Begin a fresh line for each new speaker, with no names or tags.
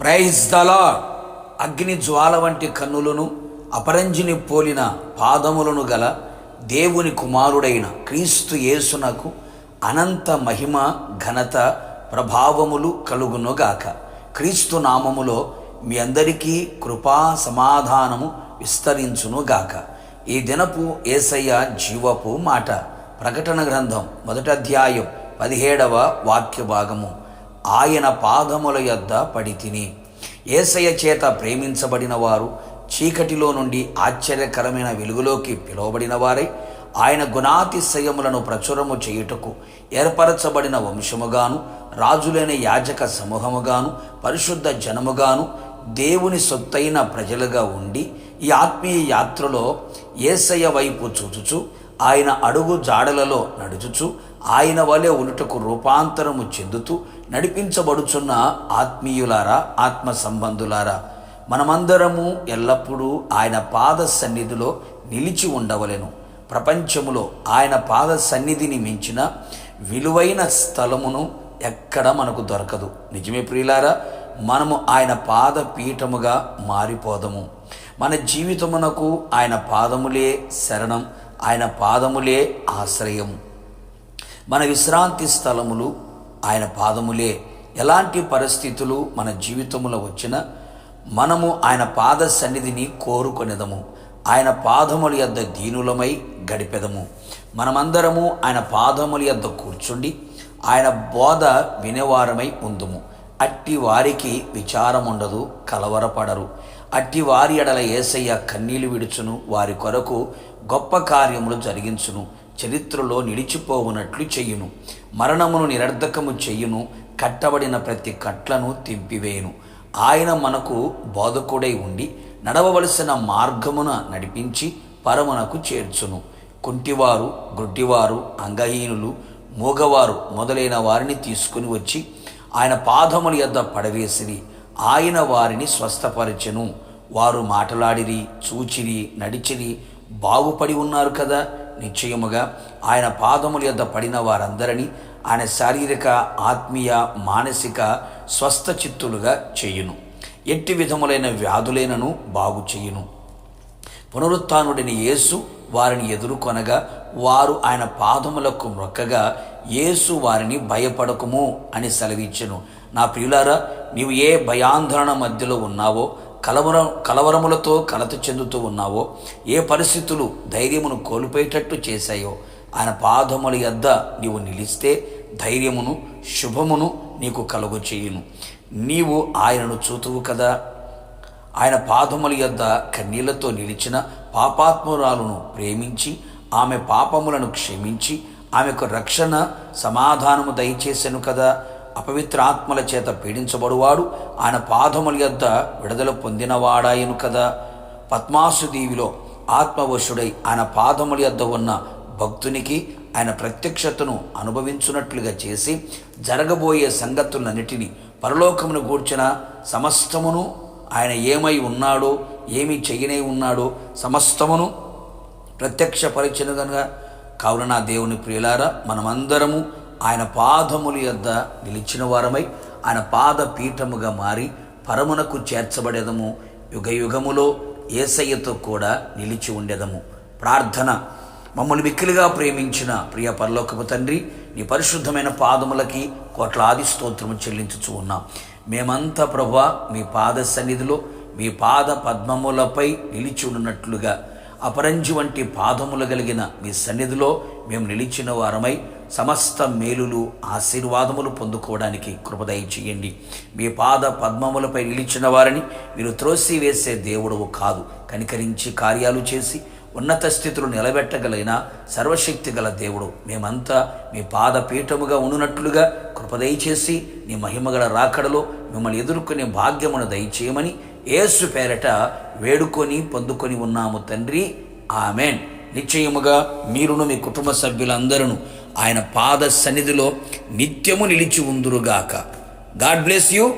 Praise దలా అగ్ని జ్వాల వంటి కన్నులను అపరంజిని పోలిన పాదములను గల దేవుని కుమారుడైన క్రీస్తు యేసునకు అనంత మహిమ ఘనత ప్రభావములు కలుగునుగాక. క్రీస్తు నామములో మీ అందరికీ కృపా సమాధానము విస్తరించునుగాక. ఈ దినపు ఏసయ్య జీవపు మాట ప్రకటన గ్రంథం మొదటి అధ్యాయం పదిహేడవ వాక్య భాగము ఆయన పాదముల యొద్ద పడి తిని చేత ప్రేమించబడిన వారు చీకటిలో నుండి ఆశ్చర్యకరమైన వెలుగులోకి పిలువబడిన వారై ఆయన గుణాతిశయములను ప్రచురము చేయుటకు ఏర్పరచబడిన వంశముగాను రాజులైన యాజక సమూహముగాను పరిశుద్ధ జనముగాను దేవుని సొత్తైన ప్రజలుగా ఉండి ఈ ఆత్మీయ యాత్రలో ఏసయ వైపు చూచుచు ఆయన అడుగు జాడలలో నడుచుచు ఆయన వలె ఉనుటకు రూపాంతరము చెందుతూ నడిపించబడుచున్న ఆత్మీయులారా ఆత్మ సంబంధులారా మనమందరము ఎల్లప్పుడూ ఆయన పాద సన్నిధిలో నిలిచి ఉండవలెను. ప్రపంచములో ఆయన పాద సన్నిధిని మించిన విలువైన స్థలమును ఎక్కడ మనకు దొరకదు. నిజమే ప్రియులారా మనము ఆయన పాద పీఠముగా మారిపోదము. మన జీవితమునకు ఆయన పాదములే శరణం ఆయన పాదములే ఆశ్రయము. మన విశ్రాంతి స్థలములు ఆయన పాదములే. ఎలాంటి పరిస్థితులు మన జీవితంలో వచ్చినా మనము ఆయన పాద సన్నిధిని కోరుకొనిదము. ఆయన పాదముల యొద్ద దీనులమై గడిపెదము. మనమందరము ఆయన పాదముల యొద్ద కూర్చుండి ఆయన బోధ వినేవారమై ఉందుము. అట్టి వారికి విచారం ఉండదు కలవరపడరు. అట్టి వారి ఎడల ఏసయ్య కన్నీళ్ళు విడుచును వారి కొరకు గొప్ప కార్యములు జరిగించును. చరిత్రలో నిలిచిపోవునట్లు చెయ్యును మరణమును నిరర్ధకము చెయ్యును కట్టబడిన ప్రతి కట్లను తింపివేయును ఆయన మనకు బోధకుడై ఉండి నడవవలసిన మార్గమున నడిపించి పరమునకు చేర్చును. కుంటివారు గుడ్డివారు అంగహీనులు మూగవారు మొదలైన వారిని తీసుకుని వచ్చి ఆయన పాదముల యొద్ద పడవేసిరి. ఆయన వారిని స్వస్థపరచెను. వారు మాటలాడిరి చూచిరి నడిచిరి. బాగుపడి ఉన్నారు కదా. నిశ్చయముగా ఆయన పాదముల యొద్ద పడిన వారందరినీ ఆయన శారీరక ఆత్మీయ మానసిక స్వస్థ చిత్తులుగా చేయును. ఎట్టి విధములైన వ్యాధులైనను బాగు చేయును. పునరుత్నుడిని యేసు వారిని ఎదుర్కొనగా వారు ఆయన పాదములకు మొక్కగా యేసు వారిని భయపడకుము అని సెలవిచ్చను. నా ప్రియులారా నీవు ఏ భయాందోళన మధ్యలో ఉన్నావో కలవర కలవరములతో కలత చెందుతూ ఉన్నావో ఏ పరిస్థితులు ధైర్యమును కోల్పోయేటట్టు చేశాయో ఆయన పాదముల యొద్ద నీవు నిలిస్తే ధైర్యమును శుభమును నీకు కలుగు చేయును. నీవు ఆయనను చూతువు కదా. ఆయన పాదముల యొద్ద కన్నీళ్ళతో నిలిచిన పాపాత్మురాలను ప్రేమించి ఆమె పాపములను క్షమించి ఆమెకు రక్షణ సమాధానము దయచేసెను కదా. అపవిత్ర ఆత్మల చేత పీడించబడువాడు. ఆయన పాదముల యొద్ద విడుదల పొందినవాడాయను కదా. పద్మాసు దీవిలో ఆత్మవశుడై ఆయన పాదముల యొద్ద ఉన్న భక్తునికి ఆయన ప్రత్యక్షతను అనుభవించున్నట్లుగా చేసి జరగబోయే సంగతులన్నిటినీ పరలోకమును గూర్చిన సమస్తమును ఆయన ఏమై ఉన్నాడో ఏమి చెయ్యనే ఉన్నాడో సమస్తమును ప్రత్యక్షపరిచిన కనుక కావున నా దేవుని ప్రియులారా మనమందరము ఆయన పాదముల యొద్ద నిలిచిన వారమై ఆయన పాద పీఠముగా మారి పరమునకు చేర్చబడేదము. యుగ యుగములో ఏసయ్యతో కూడా నిలిచి ఉండేదము. ప్రార్థన. మమ్మల్ని మిక్కిలిగా ప్రేమించిన ప్రియ పరలోకపు తండ్రి నీ పరిశుద్ధమైన పాదములకి కోట్లాది స్తోత్రము చెల్లించుచు ఉన్నాం. మేమంతా ప్రభా మీ పాద సన్నిధిలో మీ పాద పద్మములపై నిలిచి ఉన్నట్లుగా అపరంజి వంటి పాదములు కలిగిన మీ సన్నిధిలో మేము నిలిచిన వారమై సమస్త మేలులు ఆశీర్వాదములు పొందుకోవడానికి కృపదయ చేయండి. మీ పాద పద్మములపై నిలిచిన వారిని మీరు త్రోసి వేసే దేవుడవు కాదు. కనికరించి కార్యాలు చేసి ఉన్నత స్థితులు నిలబెట్టగలిగిన సర్వశక్తి గల దేవుడు. మేమంతా మీ పాద పీఠముగా ఉండునట్లుగా కృపదయచేసి నీ మహిమగల రాకడలో మిమ్మల్ని ఎదుర్కొనే భాగ్యమును దయచేయమని ఏసు పేరట వేడుకొని పొందుకొని ఉన్నాము తండ్రి. ఆమెన్. నిశ్చయముగా మీరును మీ కుటుంబ సభ్యులందరూ ఆయన పాద సన్నిధిలో నిత్యము నిలిచి ఉందురుగాక. God bless you